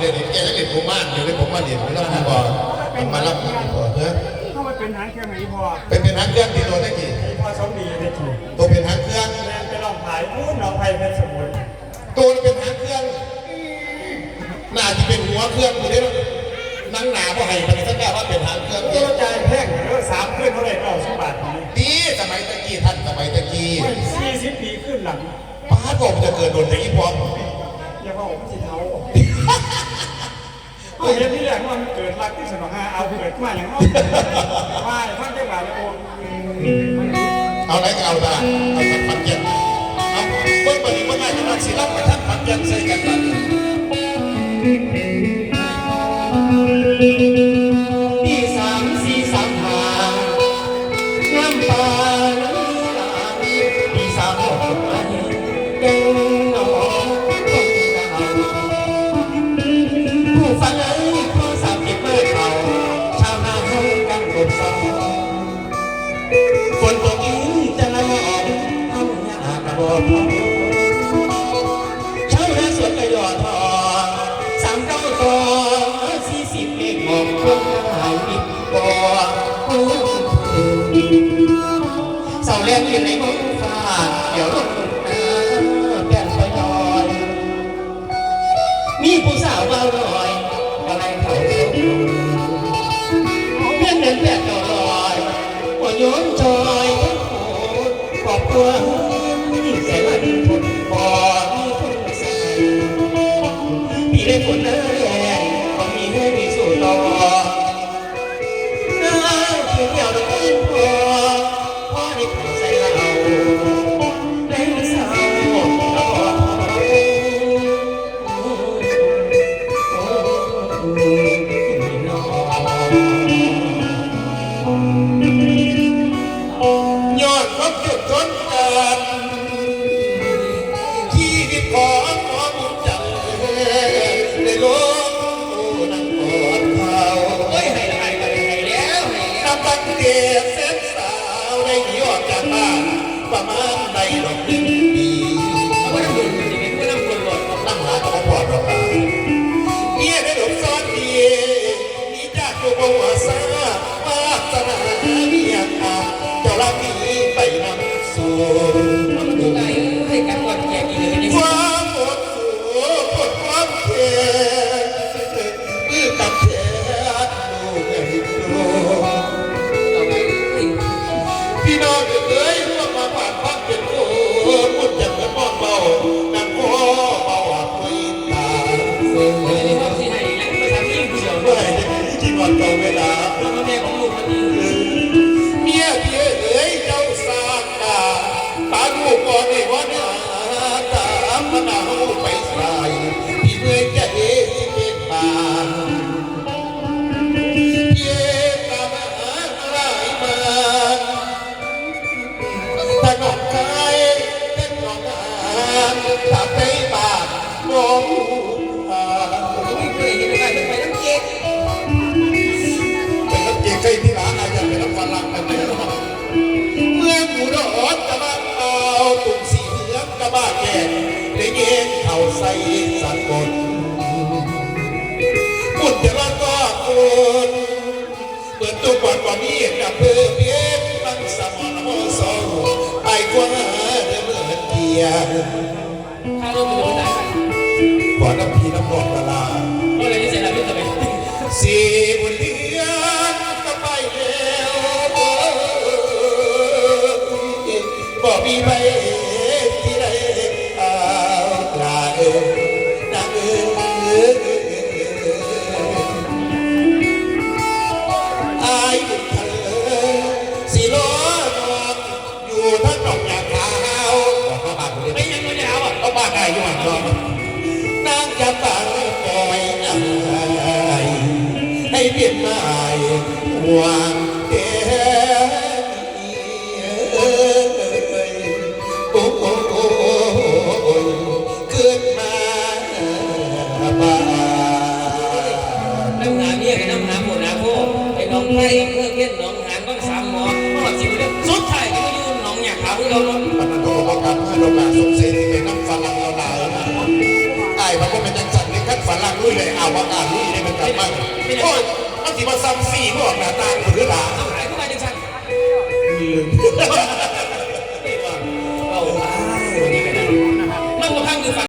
เดี๋ยวนี้แกจะเด็ดผมมากเดี๋ยวนี้ผมมาเด็ดผมรับพี่บอผมมารับพี่บอเฮ้ยเข้ามาเป็นหางเครื่องไหนพอเป็นเป็นฮักเครื่องที่ตัวได้กี่พอสมดีได้ถูกตัวเป็นฮักเครื่องแรงไปลองขายพูดน้องไผ่เพชรสมุนตัวเป็นฮักเครื่องน่าจะเป็นหัวเครื่องอยู่ได้นั่งหนาเพราะให้มันสักแก่ว่าเป็นฮักเครื่องตัวใจายแพงเออสามขึ้นเท่าไหร่ก็เอาสิบบาทนี้ดีสมัยตะกี้ท่านสมัยตะกี้สี่สิบปีขึ้นหลังป้าบอกจะเกิดโดนแต่ยี่ปอมอย่ เอาเห็นที่แรกว่ามันเกิดรักที่สนองหาเอาเกิดมาอย่างเอาว่าท่านเจ้าบ่าวโอ้เอาไหนก็เอาได้เอาสักพันเจ็ดเอาเบิ้งปฏิบัติการรักศิลป์ไปทั ขอกครื่องหายปิดบ่อเสาแรงอยู่ในห้องฟ้าเดี๋ยวลงน้ำแป้นไปลอยมีผู้สาวมาลอยอะไรเขาเพียงเดินแปดก็ลอยหัวโยนจอยขอบตัวแสนวันทนบ่มีคนใส่พี่ได้ผลนะแย่ก็มี ใำตักเดียบเส้นสาวได้หนีออกจากบ้านประมาณได้ดอกหนึ่งปีเอาไว้น้ำบุญสิเป็นผู้นำคนหลดตั้งหาตัวพอดอกเมียได้หลบซ่อนดีมีจากตัวบัวซาวาสนาเมียขาเจ้าละมีไปนำสู่ นั้นมองเบานั่อเบาหักคุยตาเมื่องลูกมันดี เปิดตัวก่อนกว่านี้กับเพื่อเพียงตั้งสมองมสองไปกว่าเดิมเมื่อเกียร์ก่อนน้ำพีน้ำรอกกะลาสี่บุญเดือนก็ไปแล้วบอกมีไป อาบ้านได้อยู่อ่อนนางจะฟังปล่อยอะไรให้เปลี่ยนหมายวางเดีโอ้โอ้โอ้เกิดมาบ้าน้ำหาเมียกับน้ำหาหมดนะพวกไอ้น้องไผ่เพื่อนเงี้ยน้องหานก็สามหมอพราะว่าสิบเดือนสุดท้ายก็มาอยู่น้องอยากหาเราเนาะมันก็บอกกันให้เรามาสงสัยที่เป็นน้ำฟันเราหลายนะไอ้มันก็เสารังลุยเลยอาวตารลุยเลยมันกลับมาโอ้ยมันสิมาซ้ำสี่พวกหน้าตาหรือหลาเอาหายเข้าไปจังสัน ลืม